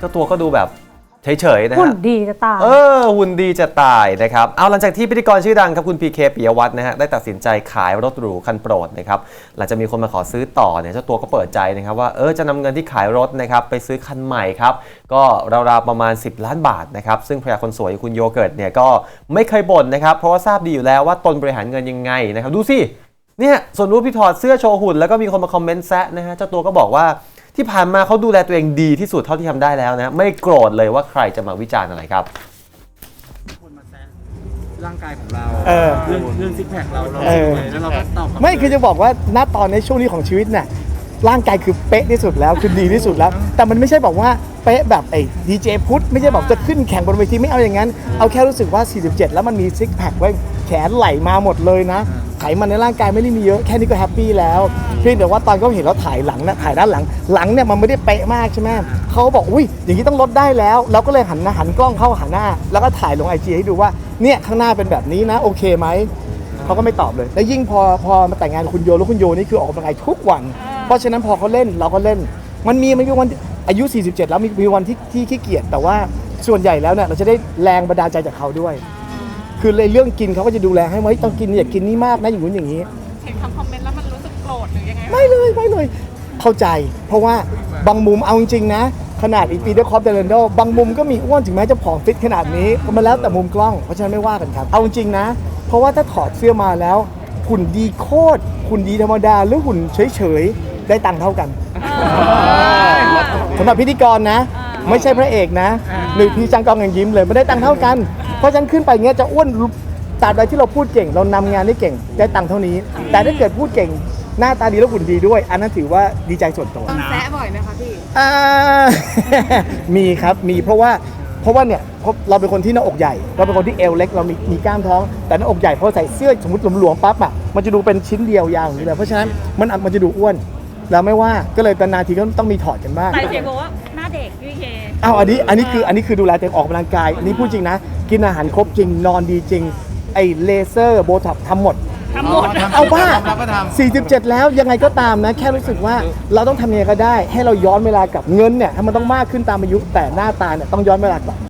เจ้าตัวก็ดูแบบเฉยๆนะหุ่นฮะดีจะตาย เออหุ่นดีจะตายนะครับ เอาหลังจากที่พิธีกรชื่อดังครับคุณพีเคปิยวัฒน์นะฮะได้ตัดสินใจขายรถหรูคันโปรดนะครับหลังจากมีคนมาขอซื้อต่อเนี่ยเจ้าตัวก็เปิดใจนะครับว่าเออจะนำเงินที่ขายรถนะครับไปซื้อคันใหม่ครับก็ราวๆประมาณ 10 ล้านบาทนะครับซึ่งภรรยาคนสวยคุณโยเกิร์ตเนี่ยก็ไม่เคยบ่นนะครับเพราะว่าทราบดีอยู่แล้วว่าตนบริหารเงินยังไงนะครับดูสิ เนี่ยส่วนรูปพี่ถอดเสื้อโชว์หุ่นแล้วก็มีคนมาคอมเมนต์แซะนะฮะเจ้าตัวก็บอกว่า ที่ผ่านมาเขาดูแลตัวเองดีที่สุดเท่าที่ทำได้แล้วนะไม่โกรธเลยว่าใครจะมาวิจารณ์อะไรครับคนมาแซะร่างกายของเราเออเรื่องเรื่องซิกแพคเราเราเออเลยแล้วเราก็ตอบกลับไม่คือจะบอกว่าณตอนในช่วงนี้ของชีวิตเนี่ย ร่างกายคือเป๊ะที่สุดแล้วคือดีที่สุดแล้ว แต่มันไม่ใช่บอกว่าเป๊ะแบบไอ้ดีเจพุทธไม่ใช่บอกจะขึ้นแข่งบนเวทีไม่เอาอย่างนั้น เอาแค่รู้สึกว่า 47 แล้วมันมีซิกแพคไว้แขนไหลมาหมดเลยนะ ไขมันในร่างกายไม่ได้มีเยอะแค่นี้ก็แฮปปี้แล้วเพียงแต่ว่าตอนเขาเห็นเราถ่ายหลังนะถ่ายด้านหลังหลังเนี่ยมันไม่ได้เป๊ะมากใช่ไหมเขาบอกอุ้ยอย่างนี้ต้องลดได้แล้วเราก็เลยหันหน้าหันกล้องเข้าหาหน้า แล้วก็ถ่ายลงไอจีให้ดูว่าเนี่ยข้างหน้าเป็นแบบนี้นะโอเคไหมเขาก็ไม่ตอบเลย แล้วยิ่งพอพอมาแต่งงานคุณโยแล้วคุณโยนี่คือออกกำลังกายทุกวัน เพราะฉะนั้นพอเขาเล่นเราก็เล่น มันมีมันมีวันอายุ 47 แล้วมีมีวันที่ที่ขี้เกียจแต่ว่าส่วนใหญ่แล้วเนี่ยเราจะได้แรงบันดาลใจจากเขาด้วย คือเลยเรื่องกินเขาก็จะดูแลให้ว่าเฮ้ยต้องกินอย่ากินนี่มากนะอย่างนู้นอย่างนี้ เห็นคำคอมเมนต์แล้วมันรู้สึกโกรธหรือยังไงไม่เลยไม่เลยเข้าใจ เพราะว่าบางมุมเอาจริงๆนะ ขนาดอีปีเดอร์คอปเดลนโดบางมุมก็มีอ้วนถึงแม้จะผอมฟิตขนาดนี้มันแล้วแต่มุมกล้องเพราะฉะนั้นไม่ว่ากันครับ เอาจริงๆนะ เพราะว่าถ้าถอดเสื้อมาแล้วหุ่นดีโคตรหุ่นดีธรรมดาหรือหุ่นเฉยๆ ได้ตังค์เท่ากันสำหรับพิธีกรนะ ไม่ใช่พระเอกนะ หรือพี่จังกองยังยิ้มเลยไม่ได้ตังค์เท่ากัน เพราะฉะนั้นขึ้นไปเงี้ยจะอ้วนตราบใดที่เราพูดเก่ง เรานำงานได้เก่งได้ตังค์เท่านี้ แต่ถ้าเกิดพูดเก่งหน้าตาดีแล้วหุ่นดีด้วย อันนั้นถือว่าดีใจส่วนตัวต้องแซะบ่อยไหมคะพี่อ่ามีครับมีเพราะว่าเพราะว่าเนี่ยเพราะเราเป็นคนที่หน้าอกใหญ่ เราเป็นคนที่เอวเล็กเรามีมีกล้ามท้อง แต่หน้าอกใหญ่พอใส่เสื้อสมมติหลวมๆปั๊บอะมันจะดูเป็นชิ้นเดียวยาวอย่างนี้เลยเพราะฉะนั้นมันอาจมันจะดูอ้วน แล้วไม่ว่าก็เลยนานๆทีก็ต้องมีถอดกันบ้างแต่เสียงบอกว่าหน้าเด็กพี่เคอ้าวอันนี้อันนี้คืออันนี้คือดูแลตัวเองออกกำลังกายอันนี้พูดจริงนะ กินอาหารครบจริงนอนดีจริง ไอ้เลเซอร์โบท็อกซ์ทำหมด ทำหมดเอาบ้าเราก็ทำ 47 แล้วยังไงก็ตามนะ แค่รู้สึกว่าเราต้องทำยังไงก็ได้ ให้เราย้อนเวลากลับเงินเนี่ยถ้ามันต้องมากขึ้นตามอายุแต่หน้าตาเนี่ยต้องย้อนเวลากลับ